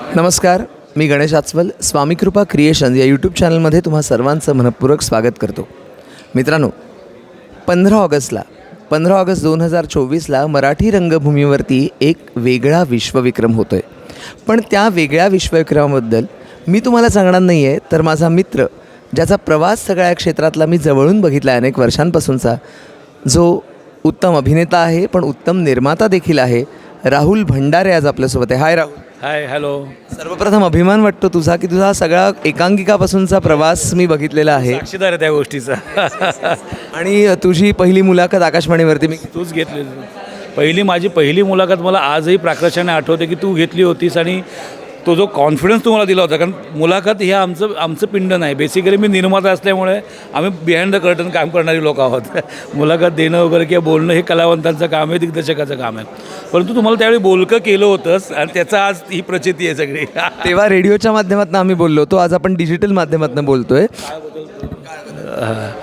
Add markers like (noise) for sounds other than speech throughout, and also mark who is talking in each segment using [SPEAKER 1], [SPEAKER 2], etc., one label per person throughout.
[SPEAKER 1] नमस्कार मी गणेश आचवल स्वामी कृपा क्रिएशन या यूट्यूब चॅनलमध्ये तुम्हा सर्वांचं मनपूर्वक स्वागत करतो. मित्रांनो पंधरा ऑगस्टला पंधरा ऑगस्ट दोन हजार चोवीसला मराठी रंगभूमीवरती एक वेगळा विश्वविक्रम होतो आहे पण त्या वेगळ्या विश्वविक्रमाबद्दल मी तुम्हाला सांगणार नाही आहे तर माझा मित्र ज्याचा प्रवास सगळ्या क्षेत्रातला मी जवळून बघितला आहे अनेक वर्षांपासूनचा जो उत्तम अभिनेता आहे पण उत्तम निर्माता देखील आहे राहुल भंडारे आज आपल्यासोबत आहे. हाय राहुल.
[SPEAKER 2] हाय हॅलो
[SPEAKER 1] सर्वप्रथम अभिमान वाटतो तुझा की तुझा सगळा एकांकिकापासूनचा प्रवास मी बघितलेला आहे.
[SPEAKER 2] साक्षीदार आहे त्या गोष्टीचा.
[SPEAKER 1] आणि तुझी पहिली मुलाखत आकाशवाणीवरती मी
[SPEAKER 2] तूच घेतली पहिली माझी पहिली मुलाखत मला आजही प्राकर्षाने आठवते की तू घेतली होतीस आणि तो जो कॉन्फिडन्स तुम्हाला दिला होता कारण मुलाखत हे आमचं आमचं पिंड नाही. बेसिकली मी निर्माता असल्यामुळे आम्ही बिहाइंड द कर्टन काम करणारी लोक आहोत. (laughs) मुलाखत देणं वगैरे किंवा बोलणं हे कलावंतांचं काम आहे दिग्दर्शकाचं काम आहे. परंतु तुम्हाला त्यावेळी बोलकं केलं होतंस आणि त्याचा आज ही प्रचिती आहे सगळी. (laughs)
[SPEAKER 1] तेव्हा रेडिओच्या माध्यमातून आम्ही बोललो होतो आज आपण डिजिटल माध्यमातून बोलतोय.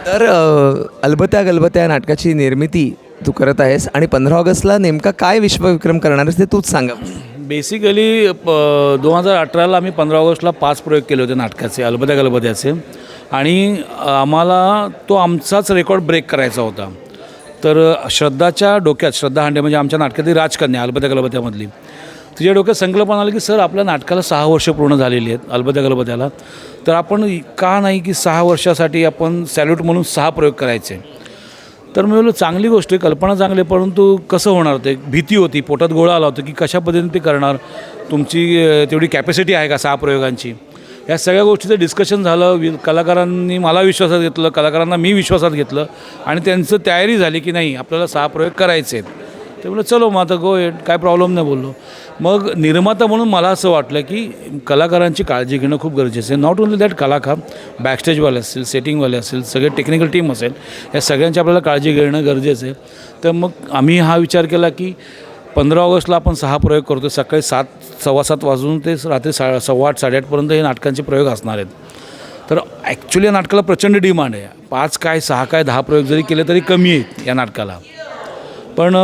[SPEAKER 1] तर अलबत्या गलबत्या या नाटकाची निर्मिती तू करत आहेस आणि पंधरा ऑगस्टला नेमका काय विश्वविक्रम करणार आहेस ते तूच सांगा.
[SPEAKER 2] बेसिकली दोन हजार अठराला आम्ही पंधरा ऑगस्टला पाच प्रयोग केले होते नाटकाचे अलबद्या गलबद्याचे आणि आम्हाला तो आमचाच रेकॉर्ड ब्रेक करायचा होता. तर श्रद्धाच्या डोक्यात श्रद्धा हांडे म्हणजे आमच्या नाटकातली राजकन्या अलबद्या गलबद्यामधली तिच्या डोक्यात संकल्पना आली की सर आपल्या नाटकाला सहा वर्ष पूर्ण झालेली आहेत अलबद्या गलबद्याला तर आपण का नाही की सहा वर्षासाठी आपण सॅल्यूट म्हणून सहा प्रयोग करायचे? तर मी बोललो चांगली गोष्ट आहे कल्पना चांगली आहे परंतु कसं होणार ते? भीती होती पोटात गोळा आला होता की कशा पद्धतीने ते करणार? तुमची तेवढी कॅपॅसिटी आहे का सहा प्रयोगांची? या सगळ्या गोष्टीचं डिस्कशन झालं वि कलाकारांनी मला विश्वासात घेतलं कलाकारांना मी विश्वासात घेतलं आणि त्यांचं तयारी झाली की नाही आपल्याला सहा प्रयोग करायचे आहेत. ते म्हणलं चलो मग आता गो एट काय प्रॉब्लेम नाही बोललो. मग निर्माता म्हणून मला असं वाटलं की कलाकारांची काळजी घेणं खूप गरजेचं आहे. नॉट ओनली दॅट कलाकार बॅकस्टेजवाले असतील सेटिंगवाले असतील सगळे टेक्निकल टीम असेल या सगळ्यांची आपल्याला काळजी घेणं गरजेचं आहे. तर मग आम्ही हा विचार केला की पंधरा ऑगस्टला आपण सहा प्रयोग करतो सकाळी सात सव्वा सात वाजून ते रात्री सा सव्वा आठ साडेआठपर्यंत हे नाटकांचे प्रयोग असणार आहेत. तर ॲक्च्युली या नाटकाला प्रचंड डिमांड आहे. पाच काय सहा काय दहा प्रयोग जरी केले तरी कमी आहेत या नाटकाला. पण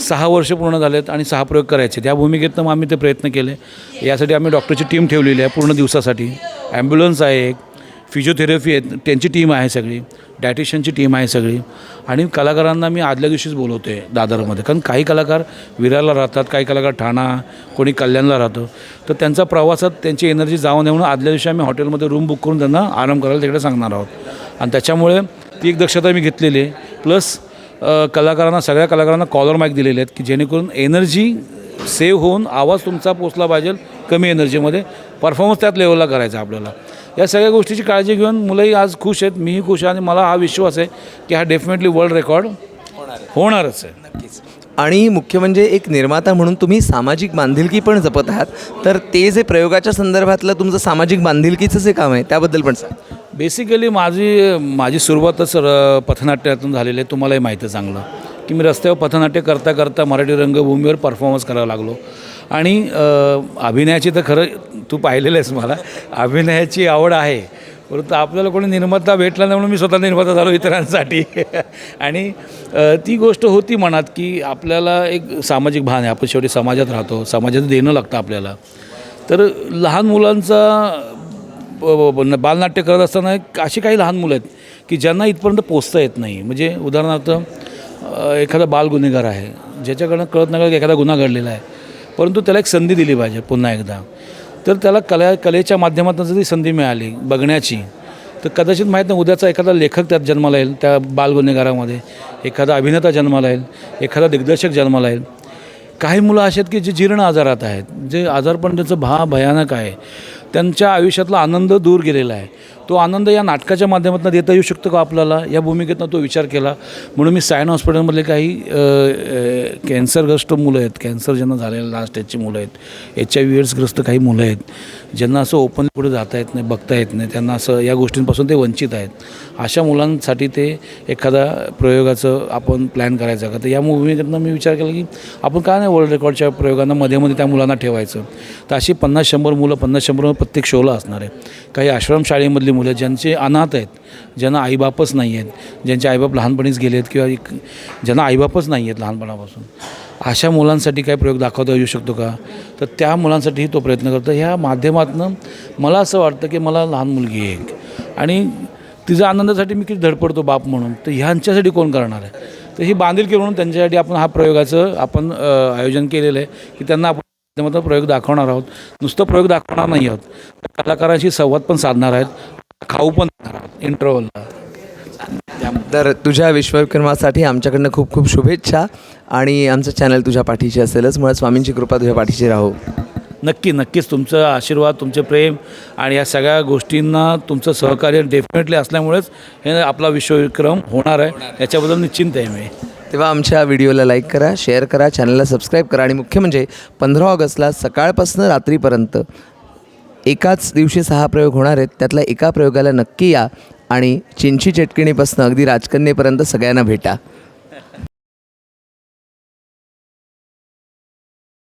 [SPEAKER 2] सहा वर्ष पूर्ण झालेत आणि सहा प्रयोग करायचे त्या भूमिकेतनं मग आम्ही ते प्रयत्न केले. यासाठी आम्ही डॉक्टरची टीम ठेवलेली आहे पूर्ण दिवसासाठी. ॲम्ब्युलन्स आहे एक फिजिओथेरपी आहे त्यांची टीम आहे सगळी डायटिशियनची टीम आहे सगळी. आणि कलाकारांना मी आदल्या दिवशीच बोलवतो आहे दादरमध्ये. कारण काही कलाकार विरारला राहतात काही कलाकार ठाणा कोणी कल्याणला राहतो. तर त्यांचा प्रवासात त्यांची एनर्जी जाऊन येऊन आदल्या दिवशी आम्ही हॉटेलमध्ये रूम बुक करून त्यांना आराम करायला तिकडे सांगणार आहोत. आणि त्याच्यामुळे ती एक दक्षता मी घेतलेली आहे. प्लस कलाकारांना सगळ्या कलाकारांना कॉलर माईक दिलेले आहेत की जेणेकरून एनर्जी सेव्ह होऊन आवाज तुमचा पोचला पाहिजे कमी एनर्जीमध्ये परफॉर्मन्स त्याच लेवलला करायचा आपल्याला. या सगळ्या गोष्टीची काळजी घेऊन मुलंही आज खुश आहेत मीही खुश आहे आणि मला हा विश्वास आहे की हा डेफिनेटली वर्ल्ड रेकॉर्ड होणारच आहे.
[SPEAKER 1] नक्कीच. आणि मुख्य म्हणजे एक निर्माता म्हणून तुम्ही सामाजिक बांधिलकी पण जपत आहात तर ते जे प्रयोगाच्या संदर्भातलं तुमचं सामाजिक बांधिलकीचं जे काम आहे त्याबद्दल पण सांग.
[SPEAKER 2] बेसिकली माझी माझी सुरुवातच र पथनाट्यातून झालेली आहे. तुम्हालाही माहिती आहे चांगलं. की मी रस्त्यावर पथनाट्य करता करता मराठी रंगभूमीवर परफॉर्मन्स करायला लागलो. आणि अभिनयाची तर खरं तू पाहिलेलं आहेस मला. अभिनयाची आवड आहे. परंतु आपल्याला कोणी निर्माता भेटला नाही म्हणून मी स्वतः निर्माता झालो इतरांसाठी. (laughs) आणि ती गोष्ट होती मनात की आपल्याला एक सामाजिक भान आहे. आपण शेवटी समाजात राहतो. समाजात देणं लागतं आपल्याला. तर लहान मुलांचा बालनाट्य करत असताना एक अशी काही लहान मुलं आहेत की ज्यांना इथपर्यंत पोचता येत नाही. म्हणजे उदाहरणार्थ एखादा बाल गुन्हेगार आहे ज्याच्याकडनं कळत नाही की एखादा गुन्हा घडलेला आहे परंतु त्याला एक संधी दिली पाहिजे पुन्हा एकदा. तर त्याला कला कलेच्या माध्यमातून जर ती संधी मिळाली बघण्याची तर कदाचित माहीत नाही उद्याचा एखादा लेखक त्यात जन्माला येईल त्या बाल गुन्हेगारामध्ये. एखादा अभिनेता जन्माला येईल एखादा दिग्दर्शक जन्माला येईल. काही मुलं अशी आहेत की जे जीर्ण आजारात आहेत जे आजारपण त्यांचं भा भयानक आहे. त्यांच्या आयुष्यातला आनंद दूर गेलेला आहे. तो आनंद या नाटकाच्या माध्यमातून देता येऊ शकतो का आपल्याला? या भूमिकेतनं तो विचार केला. म्हणून मी सायन हॉस्पिटलमधले काही कॅन्सरग्रस्त मुलं आहेत. कॅन्सर ज्यांना झालेलं लास्ट स्टेजची मुलं आहेत. एच आय व्ही एड्सग्रस्त काही मुलं आहेत. ज्यांना असं ओपन पुढे जाता येत नाही बघता येत नाही. त्यांना असं या गोष्टींपासून ते वंचित आहेत. अशा मुलांसाठी ते एखादा प्रयोगाचं आपण प्लॅन करायचं का? तर या भूमिकेतनं मी विचार केला की आपण का नाही वर्ल्ड रेकॉर्डच्या प्रयोगांना मध्ये मध्ये त्या मुलांना ठेवायचं? तर अशी पन्नास शंभर मुलं पन्नास शंभर प्रत्येक शोला असणार आहे काही आश्रमशाळेमधली मुलं ज्यांचे अनाथ आहेत ज्यांना आईबापच नाही आहेत ज्यांचे आईबाप लहानपणीच गेले आहेत किंवा एक ज्यांना आईबापच नाही आहेत लहानपणापासून अशा मुलांसाठी काय प्रयोग दाखवता येऊ शकतो का? तर त्या मुलांसाठीही तो प्रयत्न करतो. ह्या माध्यमातून मला असं वाटतं की मला लहान मुलगी आहे एक. आणि तिच्या आनंदासाठी मी किती धडपडतो बाप म्हणून? तर ह्यांच्यासाठी कोण करणार आहे? तर ही बांधिलकी म्हणून त्यांच्यासाठी आपण हा प्रयोगाचं आपण आयोजन केलेलं आहे की त्यांना आपण माध्यमातून प्रयोग दाखवणार आहोत. नुसतं प्रयोग दाखवणार नाही आहोत. तर कलाकारांशी संवाद पण साधणार आहेत. खाऊ पण इंटरव्हलला
[SPEAKER 1] तर तुझ्या विश्वविक्रमासाठी आमच्याकडनं खूप खूप शुभेच्छा आणि आमचं चॅनल तुझ्या पाठीशी असेलच. मुळे स्वामींची कृपा तुझ्या पाठीशी राहो.
[SPEAKER 2] नक्की नक्कीच. तुमचं आशीर्वाद तुमचे प्रेम आणि या सगळ्या गोष्टींना तुमचं सहकार्य डेफिनेटली असल्यामुळेच हे आपला विश्वविक्रम होणार आहे. याच्याबद्दल निश्चिंत आहे मी.
[SPEAKER 1] तेव्हा आमच्या व्हिडिओला लाईक करा शेअर करा चॅनलला सबस्क्राईब करा आणि मुख्य म्हणजे पंधरा ऑगस्टला सकाळपासून रात्रीपर्यंत एकाच दिवशी सहा प्रयोग होणार आहेत त्यातल्या एका प्रयोगाला नक्की या आणि चिंची चटकिणीपासून अगदी राजकन्येपर्यंत सगळ्यांना भेटा.